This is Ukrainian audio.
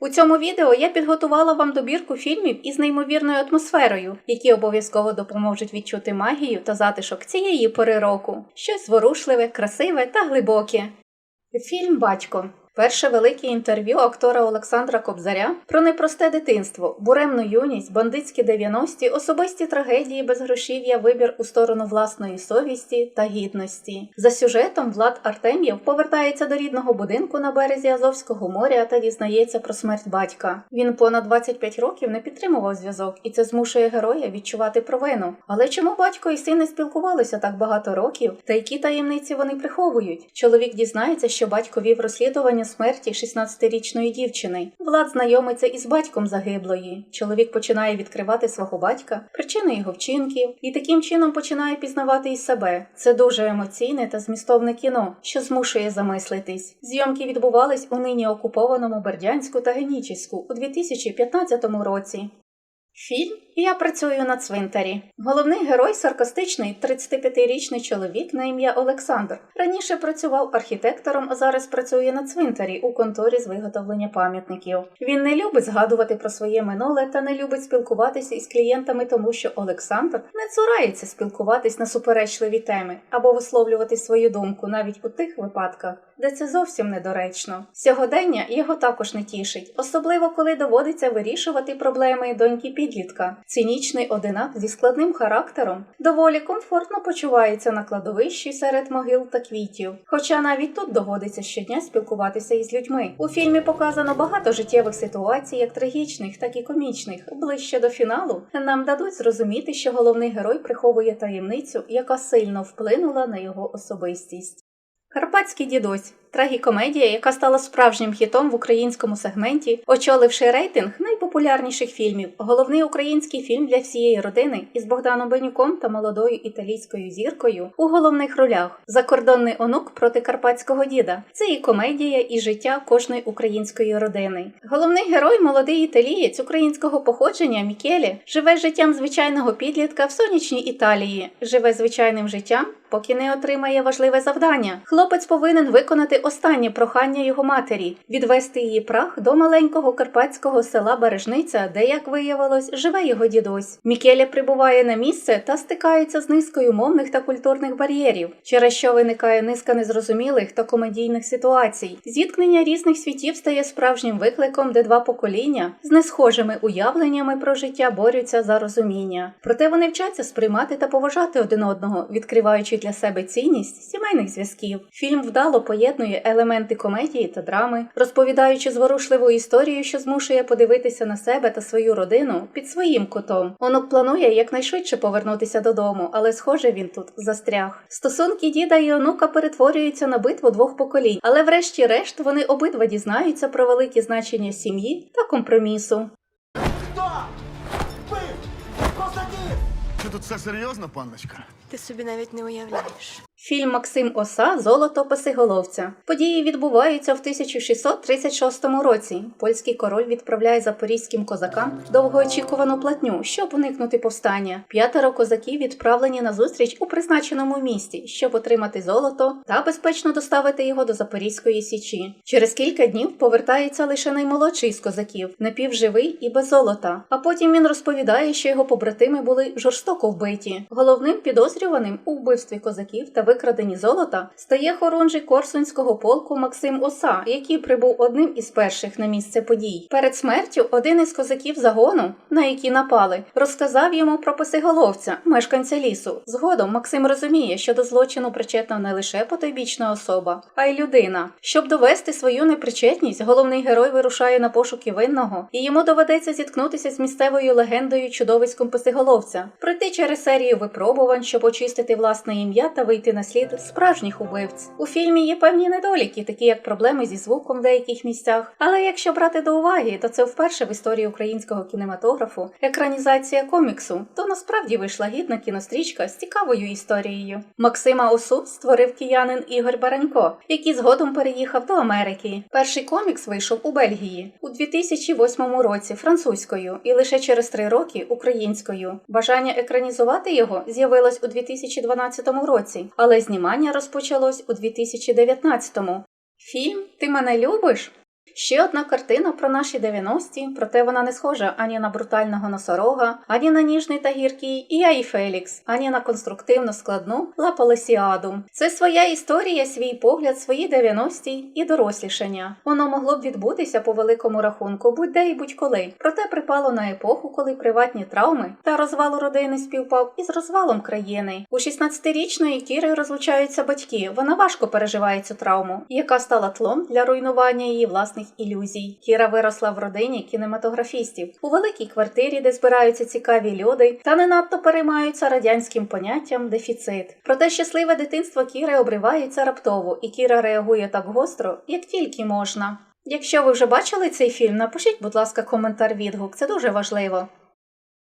У цьому відео я підготувала вам добірку фільмів із неймовірною атмосферою, які обов'язково допоможуть відчути магію та затишок цієї пори року. Щось зворушливе, красиве та глибоке. Фільм Батько. Перше велике інтерв'ю актора Олександра Кобзаря про непросте дитинство, буремну юність, бандитські 90-ті, особисті трагедії безгрошів'я, вибір у сторону власної совісті та гідності. За сюжетом Влад Артем'єв повертається до рідного будинку на березі Азовського моря та дізнається про смерть батька. Він понад 25 років не підтримував зв'язок, і це змушує героя відчувати провину. Але чому батько і син не спілкувалися так багато років, та які таємниці вони приховують? Чоловік дізнається, що батько вів розслідування смерті 16-річної дівчини. Влад знайомиться із батьком загиблої. Чоловік починає відкривати свого батька, причини його вчинків, і таким чином починає пізнавати і себе. Це дуже емоційне та змістовне кіно, що змушує замислитись. Зйомки відбувались у нині окупованому Бердянську та Генічеську у 2015 році. Фільм Я працюю на цвинтарі. Головний герой саркастичний 35-річний чоловік на ім'я Олександр. Раніше працював архітектором, а зараз працює на цвинтарі у конторі з виготовлення пам'ятників. Він не любить згадувати про своє минуле та не любить спілкуватися із клієнтами, тому що Олександр не цурається спілкуватись на суперечливі теми або висловлювати свою думку навіть у тих випадках, де це зовсім недоречно. Сьогодення його також не тішить, особливо коли доводиться вирішувати проблеми доньки підлітка. Цинічний одинак зі складним характером доволі комфортно почувається на кладовищі серед могил та квітів. Хоча навіть тут доводиться щодня спілкуватися із людьми. У фільмі показано багато життєвих ситуацій, як трагічних, так і комічних. Ближче до фіналу нам дадуть зрозуміти, що головний герой приховує таємницю, яка сильно вплинула на його особистість. Карпатський дідусь трагікомедія, яка стала справжнім хітом в українському сегменті, очоливши рейтинг найпопулярніших фільмів. Головний український фільм для всієї родини із Богданом Бенюком та молодою італійською зіркою у головних ролях. Закордонний онук проти карпатського діда. Це і комедія, і життя кожної української родини. Головний герой, молодий італієць українського походження Мікелі, живе життям звичайного підлітка в сонячній Італії, живе звичайним життям. Поки не отримає важливе завдання, хлопець повинен виконати останнє прохання його матері відвести її прах до маленького карпатського села Бережниця, де, як виявилось, живе його дідусь. Мікеля прибуває на місце та стикається з низкою мовних та культурних бар'єрів, через що виникає низка незрозумілих та комедійних ситуацій. Зіткнення різних світів стає справжнім викликом, де два покоління з несхожими уявленнями про життя борються за розуміння. Проте вони вчаться сприймати та поважати один одного, відкриваючи для себе цінність сімейних зв'язків. Фільм вдало поєднує елементи комедії та драми, розповідаючи зворушливу історію, що змушує подивитися на себе та свою родину під своїм кутом. Онук планує якнайшвидше повернутися додому, але схоже він тут застряг. Стосунки діда і онука перетворюються на битву двох поколінь, але врешті-решт вони обидва дізнаються про велике значення сім'ї та компромісу. Хто? Константин! Тут все серйозно, панночка? Ти собі навіть не уявляєш. Фільм Максим Оса Золото Писиголовця. Події відбуваються в 1636 році. Польський король відправляє запорізьким козакам довгоочікувану платню, щоб уникнути повстання. П'ятеро козаків відправлені на зустріч у призначеному місті, щоб отримати золото та безпечно доставити його до Запорізької січі. Через кілька днів повертається лише наймолодший з козаків, напівживий і без золота. А потім він розповідає, що його побратими були жорстоко вбиті. Головним підозрюваним у вбивстві козаків та викраденні золота стає хорунжий Корсунського полку Максим Оса, який прибув одним із перших на місце подій. Перед смертю один із козаків загону, на які напали, розказав йому про писиголовця, мешканця лісу. Згодом Максим розуміє, що до злочину причетна не лише потойбічна особа, а й людина. Щоб довести свою непричетність, головний герой вирушає на пошуки винного, і йому доведеться зіткнутися з місцевою легендою чудовиськом писиголовця, пройти через серію випробувань, щоб очистити власне ім'я та вийти на слід справжніх убивць. У фільмі є певні недоліки, такі як проблеми зі звуком в деяких місцях. Але якщо брати до уваги, то це вперше в історії українського кінематографу екранізація коміксу, то насправді вийшла гідна кінострічка з цікавою історією. Максима Осу створив киянин Ігор Баранько, який згодом переїхав до Америки. Перший комікс вийшов у Бельгії у 2008 році французькою і лише через три роки українською. Бажання екранізувати його з'явилось у 2012 році, але знімання розпочалось у 2019. Фільм Ти мене любиш? Ще одна картина про наші 90-ті, проте вона не схожа ані на брутального носорога, ані на ніжний та гіркий і Фелікс, ані на конструктивно складну Лапалесіаду. Це своя історія, свій погляд, свої 90-ті і дорослішання. Воно могло б відбутися по великому рахунку будь-де і будь-коли. Проте припало на епоху, коли приватні травми та розвал родини співпав із розвалом країни. У 16-річної Кіри розлучаються батьки. Вона важко переживає цю травму, яка стала тлом для руйнування її власних ілюзій. Кіра виросла в родині кінематографістів у великій квартирі, де збираються цікаві люди, та не надто переймаються радянським поняттям дефіцит. Проте щасливе дитинство Кіри обривається раптово, і Кіра реагує так гостро, як тільки можна. Якщо ви вже бачили цей фільм, напишіть, будь ласка, коментар відгук, це дуже важливо.